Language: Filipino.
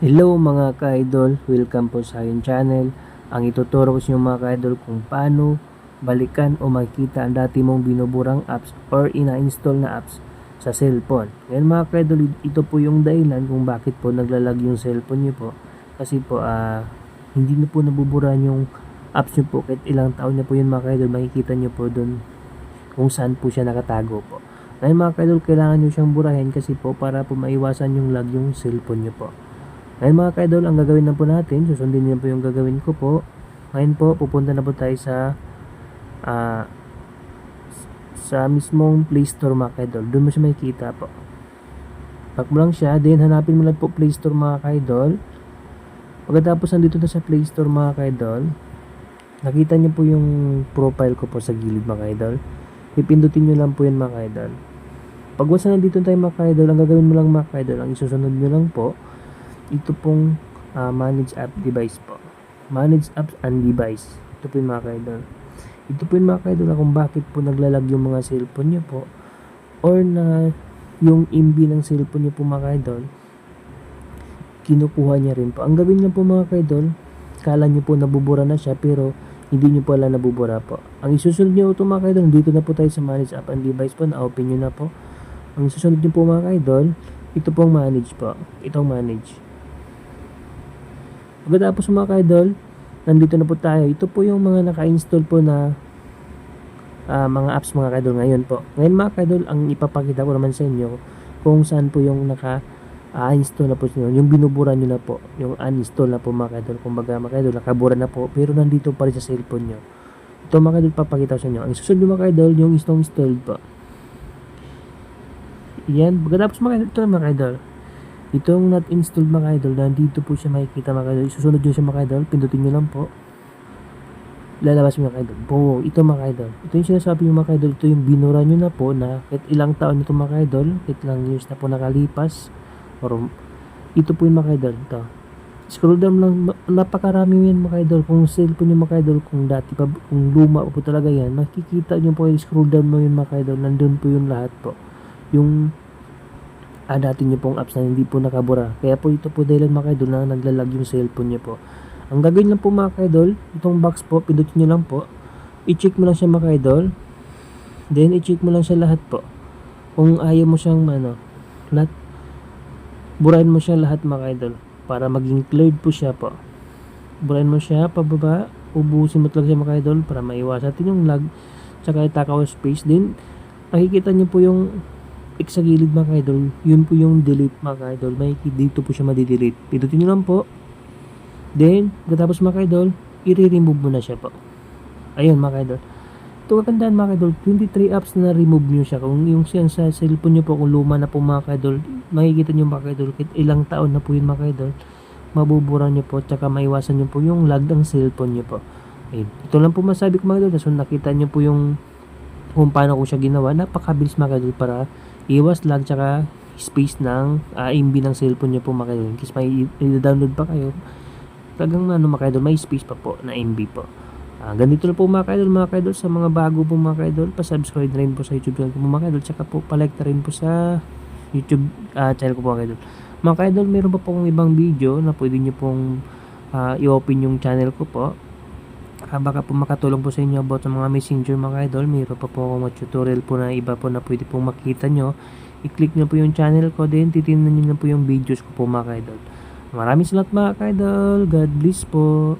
Hello mga ka-idol, welcome po sa aking channel. Ang ituturo ko sa inyo mga ka-idol kung paano balikan o makita ang dati mong binuburang apps or ina-install na apps sa cellphone. Ngayon mga ka-idol, ito po yung dahilan kung bakit po naglalag yung cellphone nyo po. Kasi po, ah, hindi na po nabuburan yung apps nyo po kahit ilang taon na po yun mga ka-idol, makikita nyo po doon kung saan po siya nakatago po. Ngayon mga ka-idol, kailangan nyo siyang burahin kasi po para po maiwasan yung lag yung cellphone nyo po. Ngayon mga ka-idol, ang gagawin na po natin, susundin niyo po yung gagawin ko po. Ngayon po, pupunta na po tayo sa ah, sa mismong Play Store mga ka-idol. Doon mo siya makikita po. Pack mo lang siya, then hanapin mo lang po Play Store mga ka-idol. Pagkatapos nandito na sa Play Store mga ka-idol, nakita niyo po yung profile ko po sa gilid mga ka-idol. Pipindutin niyo lang po yan mga ka-idol. Pag na nandito tayo mga ka-idol, ang gagawin mo lang mga ka-idol, ang isusunod niyo lang po, ito pong ah, manage app device po. Manage apps and device. Ito po yung mga kaidol. Ito po yung mga kaidol kung bakit po naglalag yung mga cellphone nyo po or na yung MB ng cellphone nyo po mga kaidol kinukuha niya rin po. Ang gawin niya po mga kaidol, kala nyo po nabubura na siya pero hindi nyo pala nabubura po. Ang isusunod nyo ito mga kaidol, dito na po tayo sa manage app and device po, na-open nyo na po. Ang isusunod nyo po mga kaidol, ito pong manage po. Itong manage. Pagkatapos mga ka-idol, nandito na po tayo. Ito po yung mga naka-install po na ah, mga apps mga ka-idol ngayon po. Ngayon mga ka-idol, ang ipapakita ko naman sa inyo kung saan po yung naka ah, install na po sa inyo. Yung binubura nyo na po. Yung uninstall na po mga ka-idol. Kumbaga mga ka-idol, nakabura na po. Pero nandito pa rin sa cellphone nyo. Ito mga ka-idol, papakita ko sa inyo. Ang susunod mga ka-idol, yung install installed po. Yan. Pagkatapos mga ka-idol, ito mga ka-idol. Itong not installed mga idol, nandito po siya makikita mga idol. Susunod nyo siya mga idol, pindutin nyo lang po. Lalabas mga idol. Boom! Ito mga idol. Ito yung sinasabi yung mga idol. Ito yung binura nyo na po na kahit ilang taon nito mga idol, kahit ilang years na po nakalipas. Or, ito po yung mga idol. Ito. Scroll down lang, napakarami yan mga idol. Kung cellphone yung mga idol, kung dati pa, kung luma po talaga yan, makikita nyo po yung scroll down mo yun mga idol. Nandun po yung lahat po. Yung ah, dati pong apps na hindi po nakabura. Kaya po ito po dahil mga idol na naglalag yung cellphone nyo po. Ang gagawin lang po mga idol, itong box po, pindutin nyo lang po. I-check mo lang siya mga idol. Then i-check mo lang siya lahat po. Kung ayaw mo siyang ano, lahat, burahin mo siya lahat mga idol. Para maging cleared po siya po. Burahin mo siya pababa, ubusin mo talaga siya mga idol para maiwasan natin yung lag. Tsaka itakaw space din. Makikita nyo po yung X sa gilid mga idol, yun po yung delete mga idol. May dito po siya madi-delete. Pindutin nyo lang po. Then, pagkatapos mga idol, i-remove mo na siya po. Ayun mga idol. Ito katandaan mga idol, 23 apps na remove nyo siya. Kung yung siya sa cellphone nyo po, kung luma na po mga idol, makikita nyo mga idol, ilang taon na po yun mga idol, mabubura nyo po, tsaka maiwasan nyo po yung lag ng cellphone nyo po. Ayun. Ito lang po masabi ko mga idol, so nakita nyo po yung kung paano ko siya ginawa, napakabilis mga idol para iwas lag tsaka space ng uh, MB ng cellphone nyo po mga idol. Kasi may i-download pa kayo. Talagang ano mga idol, may space pa po na MB po. Ah, ganito na po mga idol, mga idol sa mga bago po mga idol, pa-subscribe na rin po sa YouTube channel ko po mga idol, tsaka po pa-like na rin po sa YouTube ah, channel ko po mga idol. Mga idol, meron pa po akong ibang video na pwede nyo pong ah, i-open yung channel ko po. Baka po makatulong po sa inyo about sa mga messenger mga idol. Mayroon pa po akong tutorial po na iba po na pwede pong makita nyo. I-click nyo po yung channel ko din. Titignan nyo na po yung videos ko po mga idol. Maraming salamat mga idol. God bless po.